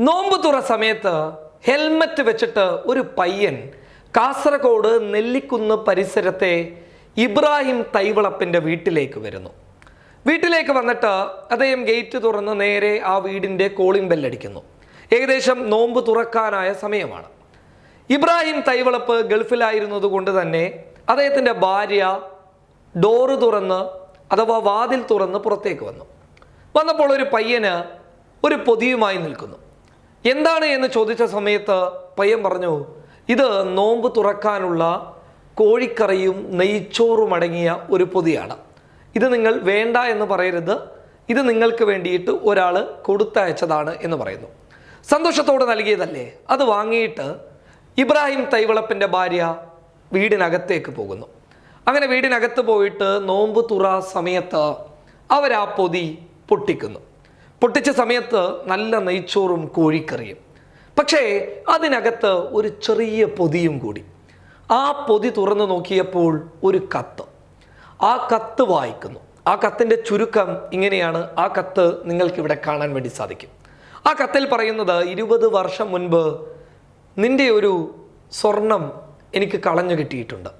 നോമ്പ് തുറ സമയത്ത് ഹെൽമറ്റ് വെച്ചിട്ട് ഒരു പയ്യൻ കാസർഗോഡ് നെല്ലിക്കുന്ന് പരിസരത്തെ ഇബ്രാഹിം തൈവളപ്പിന്റെ വീട്ടിലേക്ക് വരുന്നു. വീട്ടിലേക്ക് വന്നിട്ട് അദ്ദേഹം ഗേറ്റ് തുറന്ന് നേരെ ആ വീടിന്റെ കോളിംഗ് ബെല്ലടിക്കുന്നു ഏകദേശം നോമ്പ് തുറക്കാനായ സമയമാണ്. ഇബ്രാഹിം തൈവളപ്പ് ഗൾഫിലായിരുന്നത് കൊണ്ട് തന്നെ അദ്ദേഹത്തിന്റെ ഭാര്യ ഡോറ് തുറന്ന് അഥവാ വാതിൽ തുറന്ന് പുറത്തേക്ക് വന്നു. വന്നപ്പോൾ ഒരു പയ്യന് ഒരു പൊതിയുമായി നിൽക്കുന്നു. എന്താണ് എന്ന് ചോദിച്ച സമയത്ത് പയ്യൻ പറഞ്ഞു ഇത് നോമ്പ് തുറക്കാനുള്ള കോഴിക്കറിയും നെയ്ച്ചോറും അടങ്ങിയ ഒരു പൊതിയാണ്. ഇത് നിങ്ങൾ വേണ്ട എന്ന് പറയരുത്. ഇത് നിങ്ങൾക്ക് വേണ്ടിയിട്ട് ഒരാൾ കൊടുത്തയച്ചതാണ് എന്ന് പറയുന്നു. സന്തോഷത്തോടെ നൽകിയതല്ലേ? അത് വാങ്ങിയിട്ട് ഇബ്രാഹിം തൈവളപ്പിന്റെ ഭാര്യ വീടിനകത്തേക്ക് പോകുന്നു. അങ്ങനെ വീടിനകത്ത് പോയിട്ട് നോമ്പ് തുറ സമയത്ത് അവരാ പൊതി പൊട്ടിക്കുന്നു. പൊട്ടിച്ച സമയത്ത് നല്ല നെയ്ച്ചോറും കോഴിക്കറിയും. പക്ഷേ അതിനകത്ത് ഒരു ചെറിയ പൊതിയും കൂടി. ആ പൊതി തുറന്നു നോക്കിയപ്പോൾ ഒരു കത്ത്. ആ കത്ത് വായിക്കുന്നു. ആ കത്തിന്റെ ചുരുക്കം ഇങ്ങനെയാണ്. ആ കത്ത് നിങ്ങൾക്കിവിടെ കാണാൻ വേണ്ടി സാധിക്കും. ആ കത്തിൽ പറയുന്നത് ഇരുപത് വർഷം മുൻപ് നിന്റെ ഒരു സ്വർണം എനിക്ക് കളഞ്ഞു കിട്ടിയിട്ടുണ്ട്.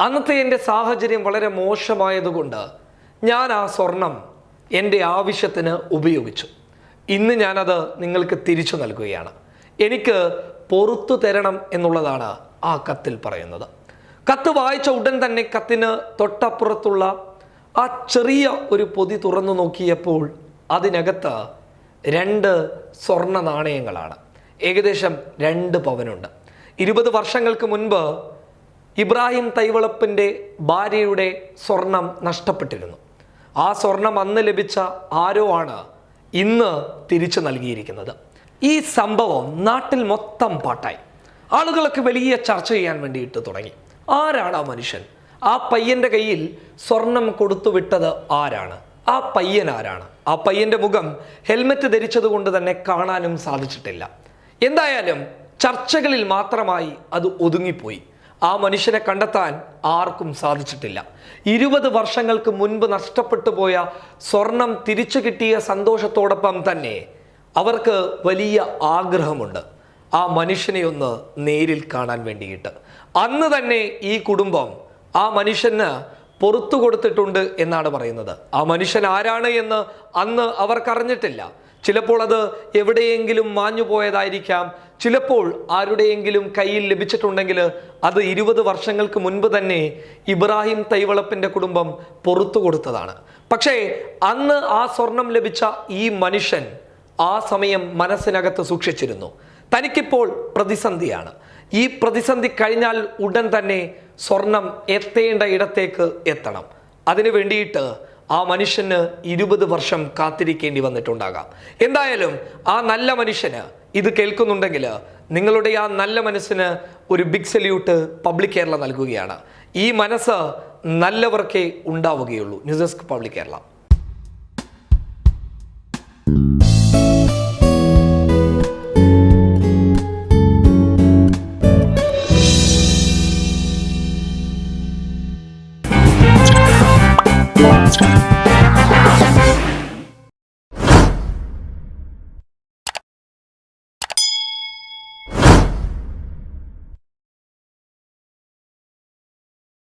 അന്നത്തെ എന്റെ സാഹചര്യം വളരെ മോശമായതുകൊണ്ട് ഞാൻ ആ സ്വർണം എന്റെ ആവശ്യത്തിന് ഉപയോഗിച്ചു. ഇന്ന് ഞാനത് നിങ്ങൾക്ക് തിരിച്ചു നൽകുകയാണ്. എനിക്ക് പൊറത്തു തരണം എന്നുള്ളതാണ് ആ കത്തിൽ പറയുന്നത്. കത്ത് വായിച്ച ഉടൻ തന്നെ കത്തിന് തൊട്ടപ്പുറത്തുള്ള ആ ചെറിയ ഒരു പൊതി തുറന്നു നോക്കിയപ്പോൾ അതിനകത്ത് രണ്ട് സ്വർണ നാണയങ്ങളാണ്. ഏകദേശം രണ്ട് പവനുണ്ട്. ഇരുപത് വർഷങ്ങൾക്ക് മുൻപ് ഇബ്രാഹിം തൈവളപ്പിന്റെ ഭാര്യയുടെ സ്വർണം നഷ്ടപ്പെട്ടിരുന്നു. ആ സ്വർണം അന്ന് ലഭിച്ച ആരോ ആണ് ഇന്ന് തിരിച്ചു നൽകിയിരിക്കുന്നത്. ഈ സംഭവം നാട്ടിൽ മൊത്തം പാട്ടായി. ആളുകളൊക്കെ വലിയ ചർച്ച ചെയ്യാൻ വേണ്ടിയിട്ട് തുടങ്ങി. ആരാണ് ആ മനുഷ്യൻ? ആ പയ്യന്റെ കയ്യിൽ സ്വർണം കൊടുത്തു വിട്ടത് ആരാണ്? ആ പയ്യൻ ആരാണ്? ആ പയ്യന്റെ മുഖം ഹെൽമെറ്റ് ധരിച്ചത് കൊണ്ട് തന്നെ കാണാനും സാധിച്ചിട്ടില്ല. എന്തായാലും ചർച്ചകളിൽ മാത്രമായി അത് ഒതുങ്ങിപ്പോയി. ആ മനുഷ്യനെ കണ്ടെത്താൻ ആർക്കും സാധിച്ചിട്ടില്ല. ഇരുപത് വർഷങ്ങൾക്ക് മുൻപ് നഷ്ടപ്പെട്ടു പോയ സ്വർണം തിരിച്ചു കിട്ടിയ സന്തോഷത്തോടൊപ്പം തന്നെ അവർക്ക് വലിയ ആഗ്രഹമുണ്ട്. ആ മനുഷ്യനെ ഒന്ന് നേരിൽ കാണാൻ വേണ്ടിയിട്ട്. അന്ന് തന്നെ ഈ കുടുംബം ആ മനുഷ്യന് പുറത്തു കൊടുത്തിട്ടുണ്ട് എന്നാണ് പറയുന്നത്. ആ മനുഷ്യൻ ആരാണ് എന്ന് അന്ന് അവർക്കറിഞ്ഞിട്ടില്ല ചിലപ്പോൾ അത് എവിടെയെങ്കിലും മാഞ്ഞു പോയതായിരിക്കാം. ചിലപ്പോൾ ആരുടെയെങ്കിലും കയ്യിൽ ലഭിച്ചിട്ടുണ്ടെങ്കിൽ അത് ഇരുപത് വർഷങ്ങൾക്ക് മുൻപ് തന്നെ ഇബ്രാഹിം തൈവളപ്പിന്റെ കുടുംബം പുറത്തു കൊടുത്തതാണ്. പക്ഷേ അന്ന് ആ സ്വർണം ലഭിച്ച ഈ മനുഷ്യൻ ആ സമയം മനസ്സിനകത്ത് സൂക്ഷിച്ചിരുന്നു. തനിക്കിപ്പോൾ പ്രതിസന്ധിയാണ്. ഈ പ്രതിസന്ധി കഴിഞ്ഞാൽ ഉടൻ തന്നെ സ്വർണം എത്തേണ്ട ഇടത്തേക്ക് എത്തണം. അതിനു വേണ്ടിയിട്ട് ആ മനുഷ്യന് ഇരുപത് വർഷം കാത്തിരിക്കേണ്ടി വന്നിട്ടുണ്ടാകാം. എന്തായാലും ആ നല്ല മനുഷ്യന് ഇത് കേൾക്കുന്നുണ്ടെങ്കിൽ നിങ്ങളുടെ ആ നല്ല മനസ്സിന് ഒരു ബിഗ് സല്യൂട്ട് പബ്ലിക് കേരള നൽകുകയാണ്. ഈ മനസ്സ് നല്ലവർക്കേ ഉണ്ടാവുകയുള്ളൂ. News desk public Kerala. next time.